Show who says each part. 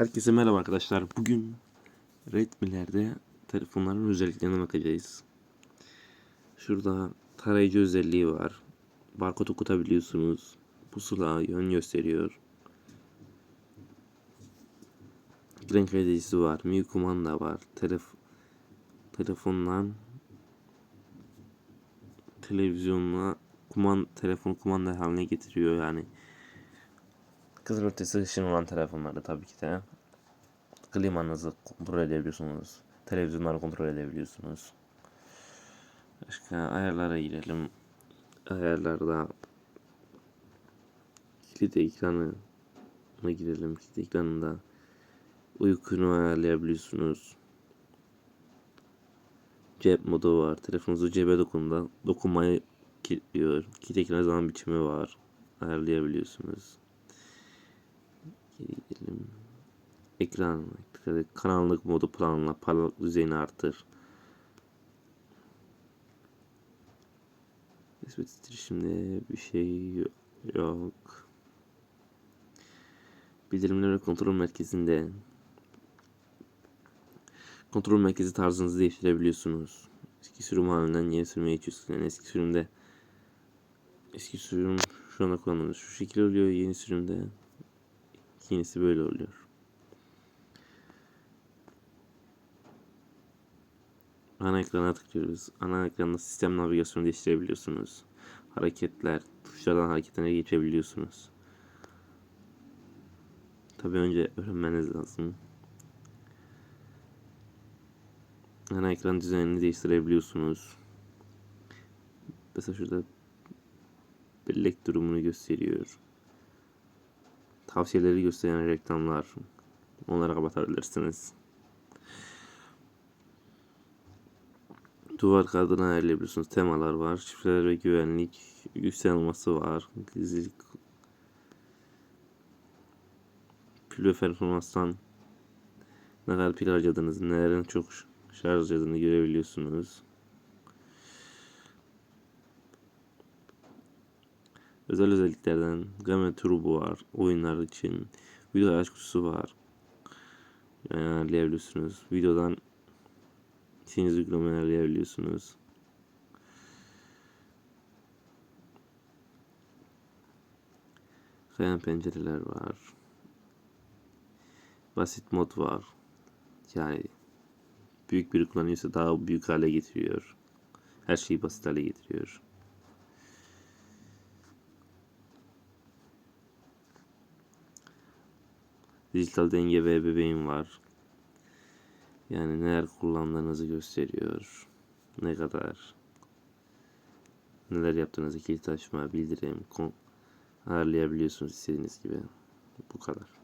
Speaker 1: Herkese merhaba arkadaşlar. Bugün Redmi'lerde telefonların özelliklerine bakacağız. Şurada tarayıcı özelliği var. Barkod okutabiliyorsunuz. Pusula yön gösteriyor. Ekran kalitesi var. MIUI kumanda var. Telef telefondan televizyonla kuman telefon kumanda haline getiriyor yani. Kızılötesi ışın olan telefonlarda tabii ki de. Klimanızı kontrol edebiliyorsunuz. Televizyonları kontrol edebiliyorsunuz. Başka ayarlara girelim. Ayarlarda kilit ekranı girelim. Kilit ekranında uykunu ayarlayabiliyorsunuz. Cep modu var. Telefonunuzu cebe dokunduğunda dokunmayı kilitliyor. Kilit ekranı zaman biçimi var. Ayarlayabiliyorsunuz. Geri gidelim. Ekran, karanlık modu planla, parlak düzeyini artır. Nispet titreşimde bir şey yok. Bildirimler kontrol merkezinde kontrol merkezi tarzınızı değiştirebiliyorsunuz. Eski sürüm halinden yeni sürüme geçiyorsunuz. Yani eski sürümde eski sürüm şu anda kullanılıyor. Şu şekilde oluyor. Yeni sürümde yenisi böyle oluyor. Ana ekrana tıklıyoruz. Ana ekranda sistem navigasyonu değiştirebiliyorsunuz. Hareketler, tuşlardan hareketlerine geçebiliyorsunuz. Tabi önce öğrenmeniz lazım. Ana ekran düzenini değiştirebiliyorsunuz. Mesela şurada bellek durumunu gösteriyor. Tavsiyeleri gösteren reklamlar. Onları kapatabilirsiniz. Duvar kağıdını ayarlayabiliyorsunuz. Temalar var. Şifreler ve güvenlik. Yükselmesi var. Gizlilik. Pil performanstan ne kadar pil harcadığınızı, nelerin çok şarj harcadığını görebiliyorsunuz. Özel özelliklerden Game Turbo var. Oyunlar için. Video araç var. Yani ayarlayabiliyorsunuz. Videodan istediğiniz uygulamayı ayarlayabiliyorsunuz. Kayan pencereler var. Basit mod var. Yani büyük bir kullanıyorsa daha büyük hale getiriyor. Her şeyi basit hale getiriyor. Dijital denge ve bebeğim var. Yani neler kullandığınızı gösteriyor. Ne kadar neler yaptığınızı kilit açma, bildirim, ayarlayabiliyorsunuz istediğiniz gibi. Bu kadar.